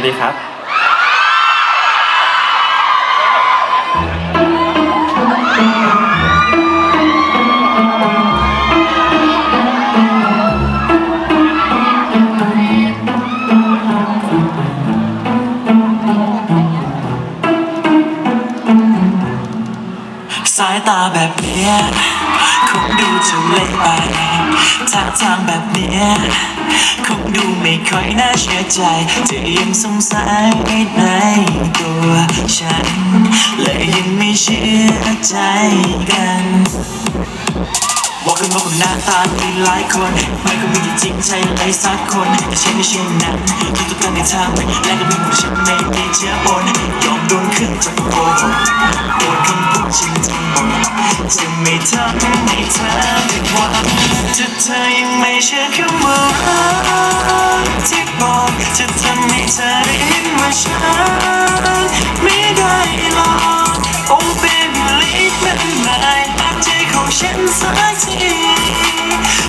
วัสดีครับ สายตาแบบเนี้ยคงดูจะเละไป ท่าทางแบบเนี้ยคงดูไม่ค่อยน่าเชื่อใจจะยังสงสัยในตัวฉัน และยังไม่เชื่อใจกัน บอกกันว่าคนหน้าตาดีหลายคนไม่ก็มีที่จริงใจเลยสักคนแต่ฉันไม่เช่นั้นทุกทุกๆการในทางและก็มีของฉันไม่ได้เชื่อปนยอมโดนขึ้นจากโกหกโดนคำพูดฉันทั้งหมดจะไม่ทำให้เธอผิดหวังถ้าเธอยังไม่เชื่อคำว่าที่บอกจะทำให้เธอได้เห็นว่าฉัน ฉันสักที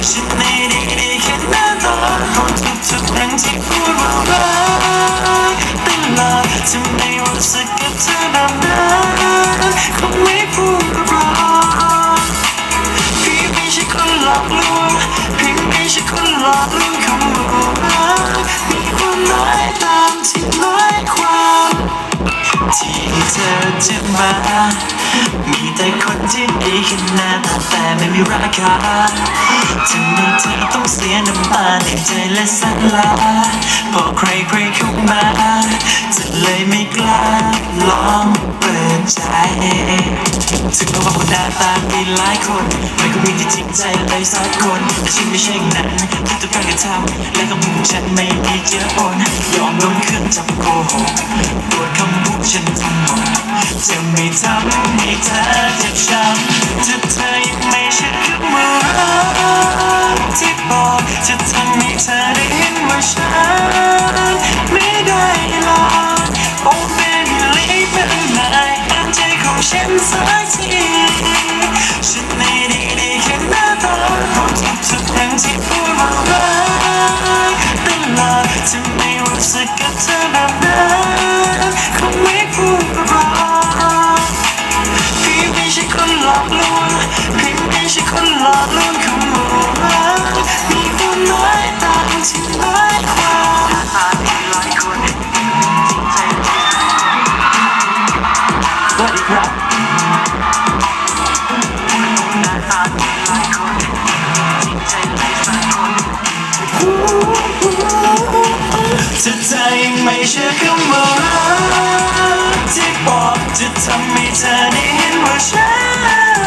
ฉันไม่ได้ดีแค่หน้าตาของทุกๆครั้งที่พูดว่ารักตลอดจะไม่รู้สึกกับเธอแบบนั้นคงไม่พูดหรอกพี่ไม่ใช่คนหลอกลวงพี่ไม่ใช่คนหลอกลวงคำว่ารักมีความหมายตามที่หมายความที่เธอจะมามีแต่คนที่ดีแค่หน้าตาแต่ไม่มีราคาทำให้เธอต้องเสียน้ำตาในใจและสันลาพอใครใครเข้ามาจะเลยไม่กล้าลองเปิดใจถึงแม้ว่าคนหน้าตามีหลายคนไม่ก็มีที่จริงใจเลยสักคนแต่ฉันไม่ใช่นั้นทุกๆการกระทำและคำพูดของฉันไม่มีเจือปนยอมโดนเครื่องจับโกหกโดคำพูดฉันทั้งหมดจะไม่ทำให้ให้เธอเจ็บช้ำถ้าเธอยังไม่เชื่อคำว่ารักที่บอกจะทำให้เธอได้เห็นว่าฉันไม่ได้หลอก Oh baby leave me tonight อ่านใจของฉันสัก ถ้าเธอยังไม่เชื่อคำว่ารักที่บอกจะทำให้เธอได้เห็นว่าฉัน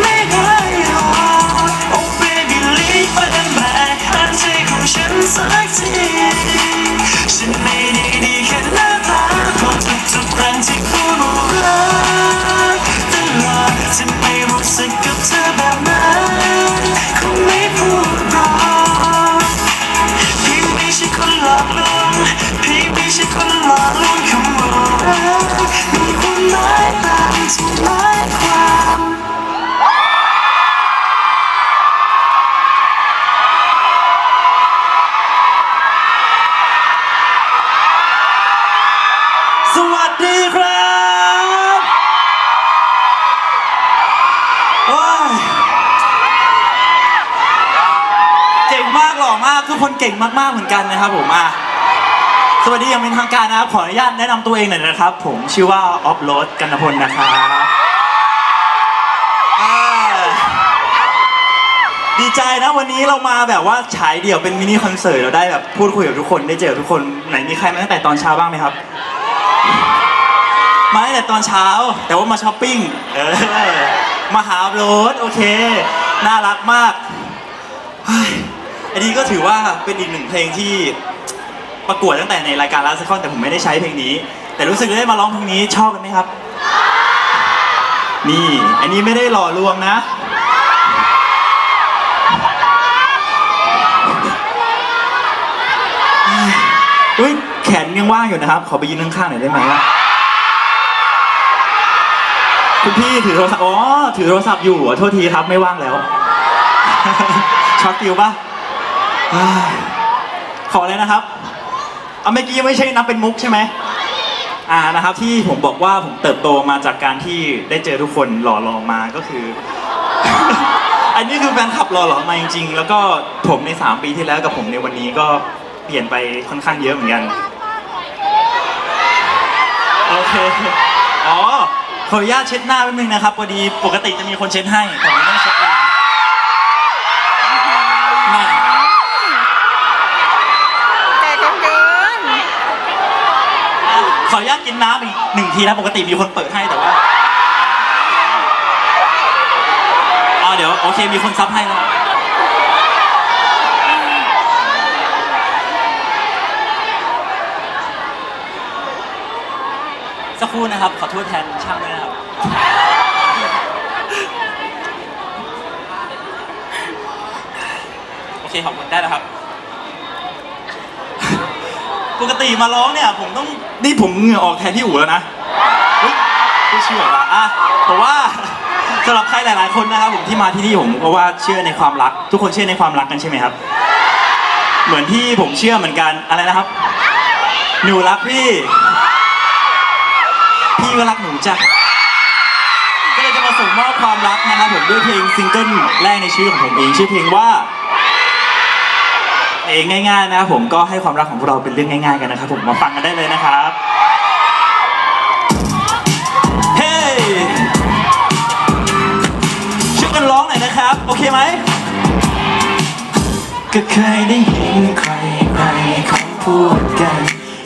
ไม่ได้หรอก Oh baby leave me alone อ่านใจของฉันสักทีฉันไม่ ทุกคนเก่งมากๆเหมือนกันนะครับผมอะสวัสดีอย่างเป็นทางการนะครับ ขออนุญาตแนะนำตัวเองหน่อยนะครับ ผมชื่อว่าออฟโรดกันพลนะครับอ่าดีใจนะวันนี้เรามาแบบว่าฉายเดี่ยวเป็นมินิคอนเสิร์ตเราได้แบบพูดคุยกับทุกคนได้เจอทุกคนไหนมีใครมาตั้งแต่ตอนเช้าบ้างไหมครับ มาตั้งแต่ตอนเช้า แต่ว่ามาช้อปปิ้งเออมาหาอัพโหลดโอเค น่ารักมากเฮ้ย อันนี้ก็ถือว่าเป็นอีกหนึ่งเพลงที่ประกวดตั้งแต่ในรายการลาสคอนแต่ผมไม่ได้ใช้เพลงนี้ แต่รู้สึกได้มาร้องเพลงนี้ชอบกันไหมครับ นี่ อันนี้ไม่ได้หล่อลวงนะ เฮ้ยแขนยังว่างอยู่นะครับ ขอไปยืนข้างๆหน่อยได้ไหมคุณพี่ถือโทรศัพท์ อ๋อ ถือโทรศัพท์อยู่เหรอโทษทีครับไม่ว่างแล้ว ช็อตฟิวปะ ขอเลยนะครับเอาเมื่อกี้ไม่ใช่นับเป็นมุกใช่ไหมอ่านะครับที่ผมบอกว่าผมเติบโตมาจากการที่ได้เจอทุกคนหล่อหลอมมาก็คือ อันนี้คือแฟนคลับหล่อหลอมมาจริงๆ แล้วก็ผมใน 3 ปีที่แล้วกับผมในวันนี้ก็เปลี่ยนไปค่อนข้างเยอะเหมือนกันโอเคอ๋อขออนุญาตเช็ดหน้าแป๊บนึงนะครับพอดีปกติจะมีคนเช็ดให้แต่ผมต้องเช็ดเอง กินน้ำอีกหนึ่งทีนะปกติมีคนเปิดให้แต่ว่าอ๋อเดี๋ยวโอเคมีคนซับให้แล้วสักครู่นะครับ ขอโทษแทนช่างด้วยนะครับ โอเคขอบคุณได้แล้วครับ ปกติมาร้องเนี่ยผมต้องนี่ผมเหงื่อออกแทนพี่อู๋แล้วนะเฮ้ยไม่เชื่อว่ะอะผมว่าสำหรับใครหลาย ๆ คนนะครับผมที่มาที่นี่ผมเพราะว่าเชื่อในความรัก ทุกคนเชื่อในความรักกันใช่ไหมครับ เหมือนที่ผมเชื่อเหมือนกันอะไรนะครับหนูรักพี่ พี่ก็รักหนูจ้ะก็เลยจะมาส่งมอบความรักนะครับผมด้วยเพลงซิงเกิลแรกในชีวิตของผมเองชื่อเพลงว่า เองง่ายๆนะครับผมก็ให้ความรักของพวกเราเป็นเรื่องง่าย ๆกันนะครับผมมาฟังกันได้เลยนะครับเฮ้ยช่วยกันร้องหน่อยนะครับ โอเคไหมก็เคยได้ยินใครใครเขาพูดกัน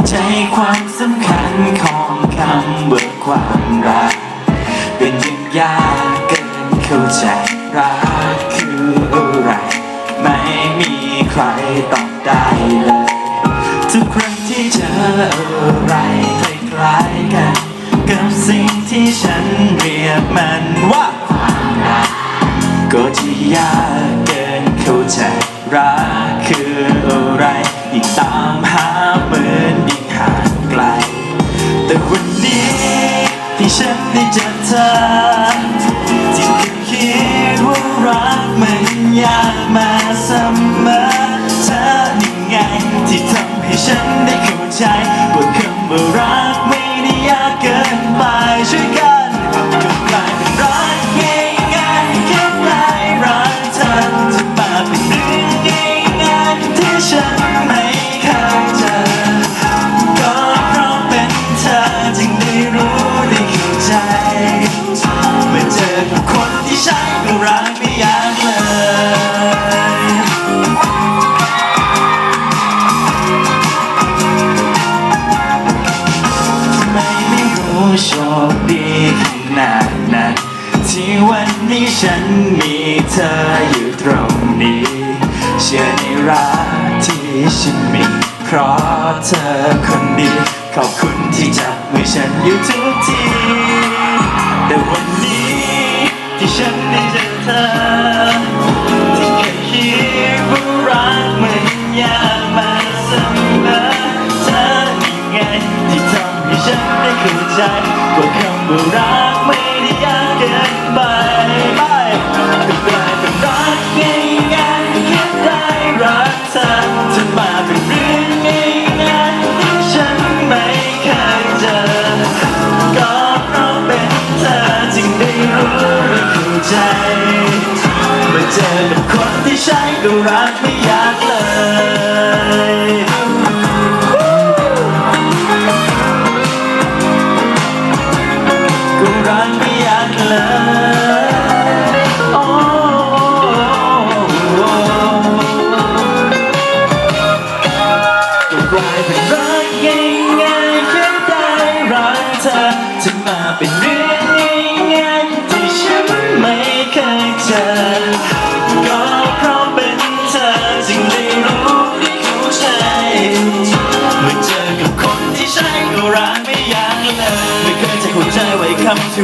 ใจความสำคัญของคำเบิกความรัก เป็นยังยากเกินเข้าใจ ออะไรคล้ายๆกัน กับสิ่งที่ฉันเรียกมันว่าความรักก็ที่ยากเกินเข้าใจรักคืออะไรยิ่งตามหาเหมือนยิ่งห่างไกล แต่วันนี้ที่ฉันได้เจอเธอ เธออยู่ตรงนี้ เชื่อในรักที่ฉันมีเพราะเธอคนดี ขอบคุณที่จับมือฉันอยู่ทุกที แต่วันนี้ที่ฉันได้เจอเธอ ที่เคยคิดว่ารักมันยากมาเสมอเธอยังไงที่ทำให้ฉันได้เข้าใจว่าคำว่ารัก มื่อเจอกับคนที่ใช่ก็รักไม่ยากเลย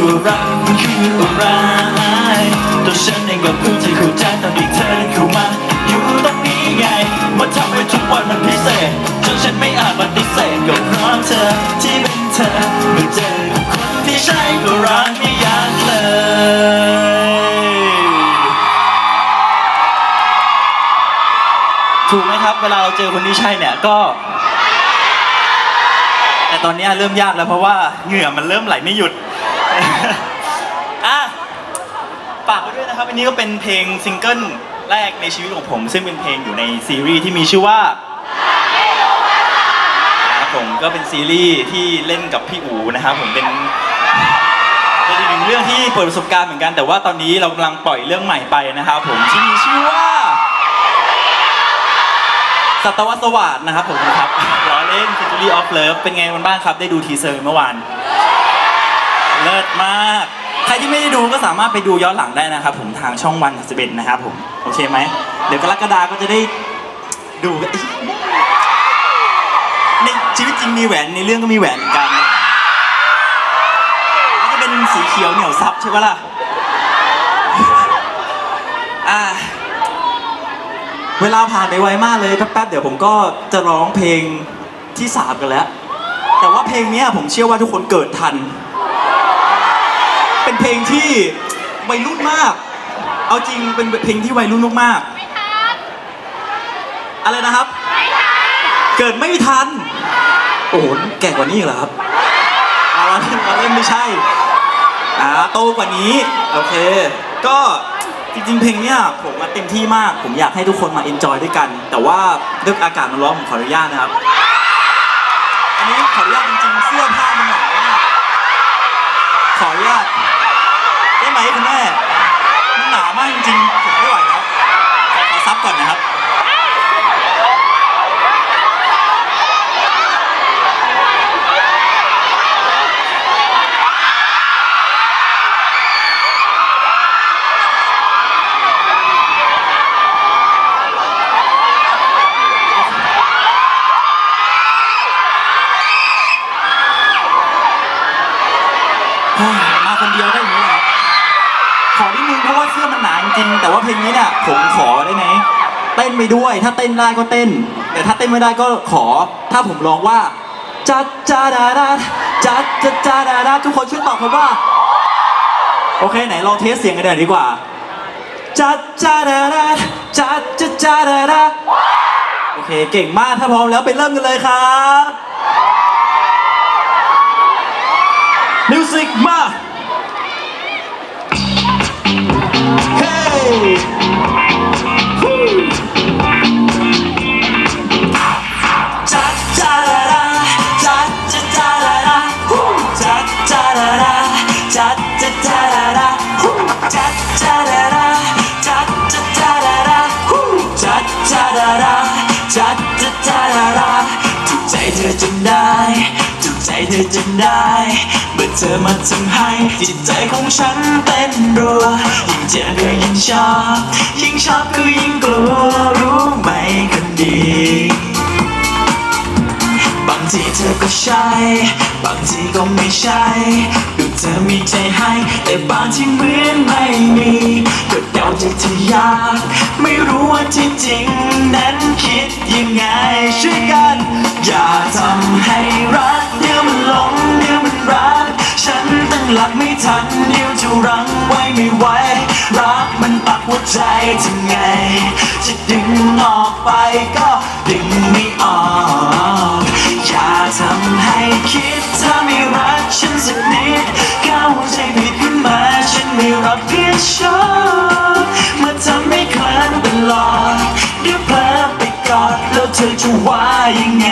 วรักคืออะไรตัวฉันเองก็เพิ่งจะเข้าใจตอนที่เธอเข้ามา อยู่ตรงนี้ไงมันทำให้ทุกวันมันพิเศษจนฉันไม่อาจปฏิเสธก็เพราะเธอที่เป็นเธอเมื่อเจอคนที่ใช่ก็รักไม่ยากเลยถูกไหมครับเวลาเราเจอคนที่ใช่เนี่ยก็แต่ตอนนี้เริ่มยากแล้วเพราะว่าเหงื่อมันเริ่มไหลไม่หยุด อะฝากไว้ด้วยนะ ครับอันนี้ก็เป็นเพลงซิงเกิลแรกในชีวิตของผม ซึ่งเป็นเพลงอยู่ในซีรีส์ที่มีชื่อว่าครับผมก็เป็นซีรีส์ที่เล่นกับพี่อูนะครับผมเป็นเป็นอีกหนึ่งเรื่องที่เปิดประสบการณ์เหมือนกัน แต่ว่าตอนนี้เรากำลังปล่อยเรื่องใหม่ไปนะครับผมที่มีชื่อว่าสัตวสวัสดนะครับผมครับล้อเล่น Century of Love เป็นไงกันบ้างครับ ได้ดูทีเซอร์เมื่อวาน เลิศมาก ใครที่ไม่ได้ดูก็สามารถไปดูย้อนหลังได้นะครับผมทางช่องวันสิบเอ็ดนะครับผมโอเคไหมเดี๋ยวกรกฎาก็จะได้ดูกันในชีวิตจริงมีแหวนในเรื่องก็มีแหวนเหมือนกันมันจะเป็นสีเขียวเหนียวซับใช่ปะล่ะอ่าเวลาผ่านไปไวมากเลยแป๊บๆเดี๋ยวผมก็จะร้องเพลงที่สามกันแล้ว แต่ว่าเพลงเนี้ยผมเชื่อว่าทุกคนเกิดทัน เป็นเพลงที่วัยรุ่นมาก เอาจริงเป็นเพลงที่วัยรุ่นมากๆอะไรนะครับ เกิดไม่ทัน โอ้โห แก่กว่านี้อีกเหรอครับเอาละเล่นเอาเล่นไม่ใช่อ่าโตกว่านี้ โอเค ก็จริงๆ เพลงเนี้ยผมมาเต็มที่มาก ผมอยากให้ทุกคนมาเอนจอยด้วยกัน แต่ว่าเรื่องอากาศมันร้อนผมขออนุญาตนะครับ อันนี้ขออนุญาตจริงๆ เสื้อผ้ามันหนาวมากขออนุญาตได้ไหมคุณแม่มันหนาวมากจริงๆผมไม่ไหวแล้วขอขอซับก่อนนะครับ มาคนเดียวก็อย่างนี้แหละครับขอนิดนึงเพราะว่าเสื้อมันหนาจ ริง แต่ว่าเพลงนี้เนี่ยผมขอได้ไหมเต้นไปด้วย ถ้าเต้นได้ก็เต้น แต่ถ้าเต้นไม่ได้ก็ขอ ถ้าผมร้องว่าจัดจ้าดาดาจัดจัดจ้าดาดาทุกคนช่วยตอบผมว่า โอเคไหนลองเทสเสียงกันหน่อยดีกว่าจัดจ้าดาดาจัดจัดจ้าดาดาโอเคเก่งมากถ้าพร้อมแล้วไปเริ่มกันเลยครับ จเธอจนได้ เมื่อเธอมาทำให้จิตใจของฉันเต้นรัว ยิ่งเจอก็ยิ่งชอบ ยิ่งชอบก็ยิ่งกลัวรู้ไหมคนดีบางทีเธอก็ใช่ บางทีก็ไม่ใช่ เธอมีใจให้ แต่บางที่เหมือนไม่มีก็เดาใจเธอยาก ไม่รู้ว่าที่จริงนั้นคิดยังไงช่วยกัน อย่าทำให้รักเดี๋ยวมันหลงเดี๋ยวมันรัก ฉันตั้งหลักไม่ทันเดี๋ยวจะรั้งไว้ไม่ไหวรักมันปักหัวใจทำไง จะดึงออกไปก็ดึงไม่ออกอย่าทำให้คิดถ้าไม่รักฉันสักนิดเข้าใจผิดขึ้นมาฉันไม่รับผิดชอบมื่อทำให้คลานตลอดเดี๋ยวเพลอไปกอดแล้วเธอจะว่ายังไง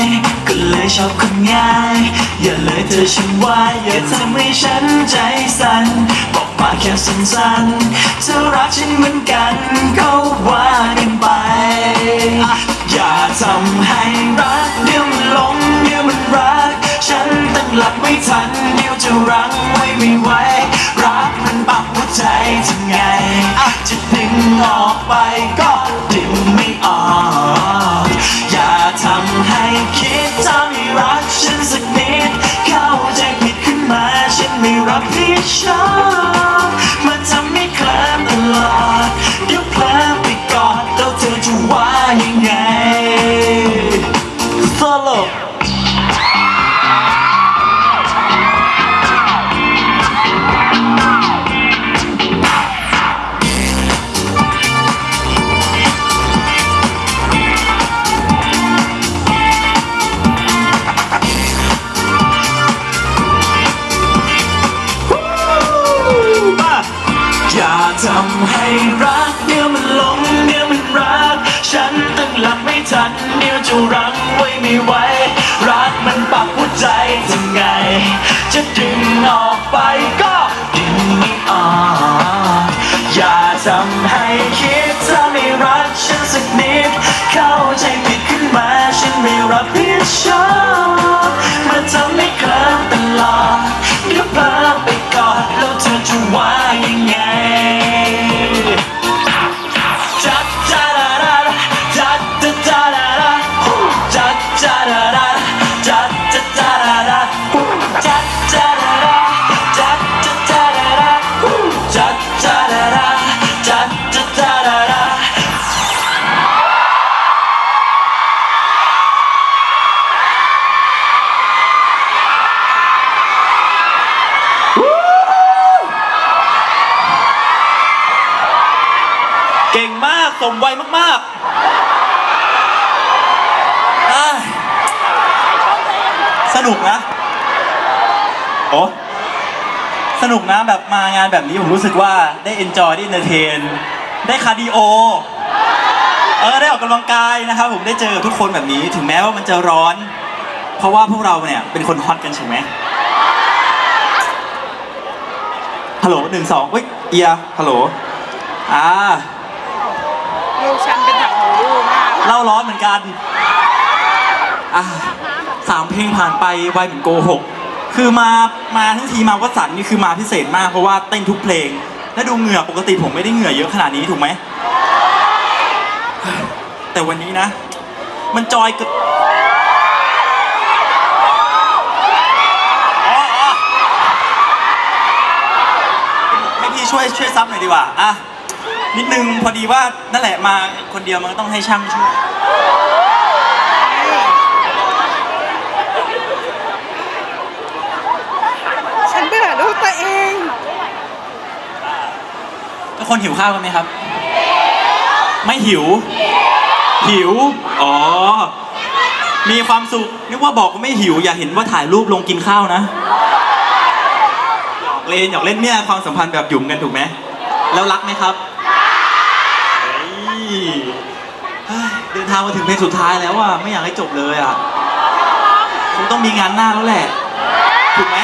ยก็เลยชอบคนง่าย อย่าเลยเธอฉันไว้อย่าทำให้ฉันใจสั่น บอกมาแค่สั้นๆเธอรักฉันเหมือนกันก็ว่ากันไป อย่าทำให้รักเดี๋ยวมันหลงเดี๋ยวมันรัก ฉันตั้งหลักไม่ทันเดี๋ยวจะรั้งไว้ไม่ไหวรักมันปักหัวใจทำไงอะจะดึงออกไปก็ดึงไม่ออกอย่าทำให้คิดถ้าไม่รักฉันสักนิดเข้าใจผิดขึ้นมาฉันไม่รับผิดชอบมาทำให้เคลิ้มตลอดเดี๋ยวเพลอไปกอดแล้วเธอจะว่ายังไง ไม่ไหวรัก ก่งมากสมวัยมากๆอะสนุกนะโอ้สนุกนะแบบมางานแบบนี้ผมรู้สึกว่าได้เอนจอยได้เอนเตอร์เทน ได้คาร์ดิโอ เออได้ออกกำลังกายนะครับผมได้เจอกับทุกคนแบบนี้ ถึงแม้ว่ามันจะร้อน เพราะว่าพวกเราเนี่ยเป็นคนฮอตกันใช่ไหมฮัลโหลหนึ่งสองเฮ้ยเอียฮัลโหลอ่า ลูกฉันเป็นถังหูรูมาก เล่าร้อนเหมือนกันอะสามเพลงผ่านไปไวเหมือนโกหก คือมา มาทั้งทีมาวัสันนี่คือมาพิเศษมากเพราะว่าเต้นทุกเพลง และดูเหงื่อปกติผมไม่ได้เหงื่อเยอะขนาดนี้ถูกไหม แต่วันนี้นะ มันจอยกับอ๋ออ๋อให้พี่ช่วยช่วยซับหน่อยดีกว่า อะ นิดนึงพอดีว่านั่นแหละมาคนเดียวมันก็ต้องให้ช่างช่วยฉันเบื่อลูกตัวเอง ทุกคนหิวข้าวกันไหมครับ ไม่หิว หิว อ๋อ มีความสุข นึกว่าบอกว่าไม่หิว อย่าเห็นว่าถ่ายรูปลงกินข้าวนะหยอกเล่นหยอกเล่นเนี่ยความสัมพันธ์แบบหยุ่มกันถูกไหมแล้วรักไหมครับเฮ้ย เฮ้ยเดินทางมาถึงเพลงสุดท้ายแล้วอะไม่อยากให้จบเลยอะคงต้องมีงานหน้าแล้วแหละถูกไหม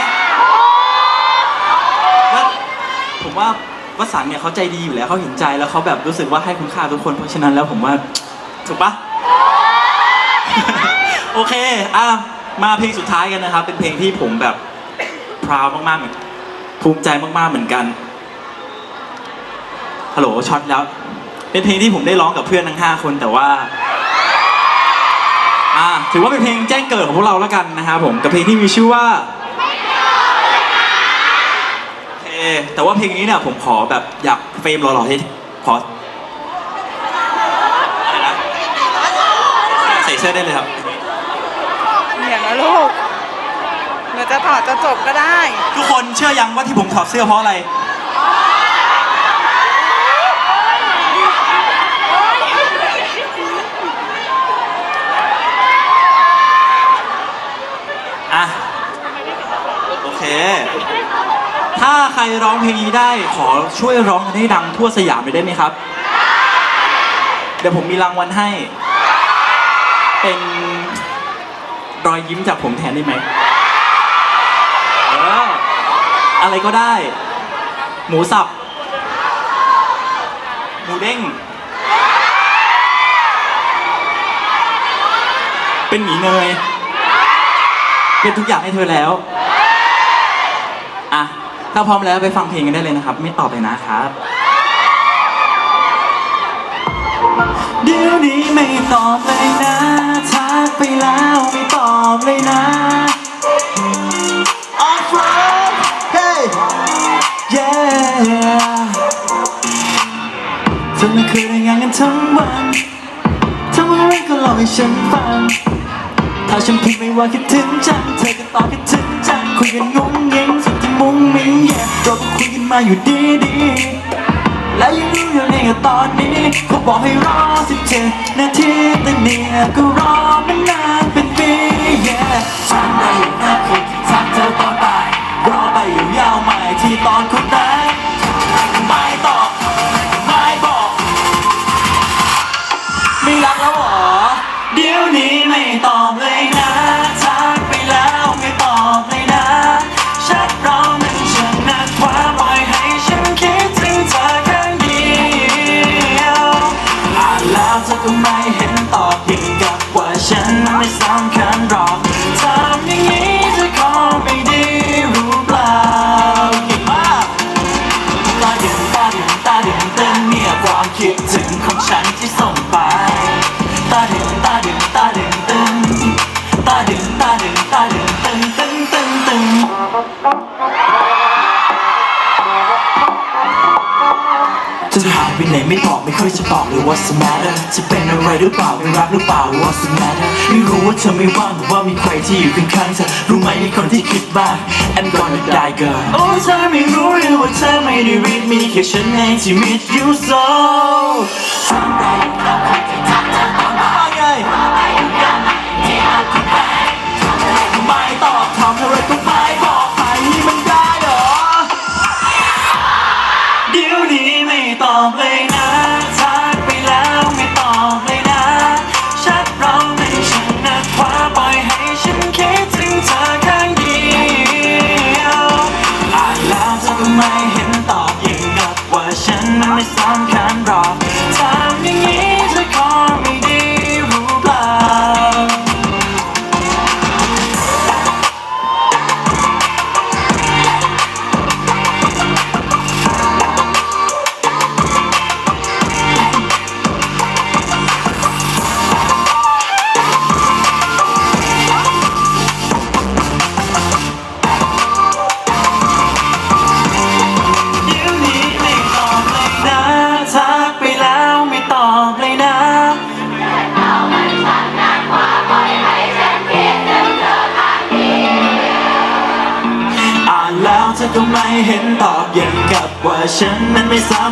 แล้วผมว่าวสันต์เนี่ยเขาใจดีอยู่แล้วเขาเห็นใจแล้วเขาแบบรู้สึกว่าให้คุณค่าทุกคนเพราะฉะนั้นแล้วผมว่าถูกปะ โอเคอะมาเพลงสุดท้ายกันนะครับ เป็นเพลงที่ผมแบบ พราวมากๆเหมือนภูมิใจมากๆเหมือนกันฮัลโหลช็อตแล้ว เป็นเพลงที่ผมได้ร้องกับเพื่อนทั้ง 5 คนแต่ว่าอ่าถือว่าเป็นเพลงแจ้งเกิดของพวกเราแล้วกันนะครับผมกับเพลงที่มีชื่อว่าโอเคแต่ว่าเพลงนี้เนี่ยผมขอแบบอยากเฟรมหล่อๆให้ขออะไรนะใส่เสื้อได้เลยครับ เนี่ยนะลูกเดี๋ยวจะถอดจะจบก็ได้ ทุกคนเชื่อยังว่าที่ผมถอดเสื้อเพราะอะไร อะ โอเค ถ้าใครร้องเพลงนี้ได้ขอช่วยร้องให้ดังทั่วสยามเลยได้ไหมครับ เดี๋ยวผมมีรางวัลให้ เป็นรอยยิ้มจากผมแทนได้ไหมเอออะไรก็ได้ หมูสับ หมูเด้ง เป็นหมีเนย เป็นทุกอย่างให้เธอแล้ว ถ้าพร้อมแล้วไปฟังเพลงกันได้เลยนะครับ ไม่ตอบเลยนะครับ เดี๋ยวนี้ไม่ตอบเลยนะทักไปแล้วไม่ตอบเลยนะ Off road hey yeah เธอไม่เคยได้งานกันทั้งวันทำอะไรก็ล่าให้ฉันฟัง ถ้าฉันพูดไม่ว่าคิดถึงจังเธอก็ตอบคิดถึงจังคุยกันงงเงงสุดที่มุ้งมิ้ง yeah เราก็คุยกันมาอยู่ดีดีและยังรู้อยู่ในตอนนี้เขาบอกให้รอสิบเจ็ดนาทีแต่เนี่ยก็รอมานานเป็นปี yeah ฉันได้ยู่หน้าคุณทักเธอตอนบ่ายรอไปอยู่ยาวใหม่ที่ตอนคุณนั้น ธอก็ไม่เห็นต่อเยิ่งกับว่าฉันไม่สำคัญหรอก ไม่บอกไม่ค่อยจะบอกเลย what's the matter จะเป็นอะไรหรือเปล่าไม่รักหรือเปล่า what's the matter ไม่รู้ว่าเธอไม่ว่างแต่ว่ามีใครที่อยู่ข้างๆเธอรู้ไหมมีคนที่คิดบ้าง I'm gonna die girl โอ้เธอไม่รู้เลยว่าเธอไม่ได้รีดมีแค่ฉันเองที่ meet you so chân anh mới sao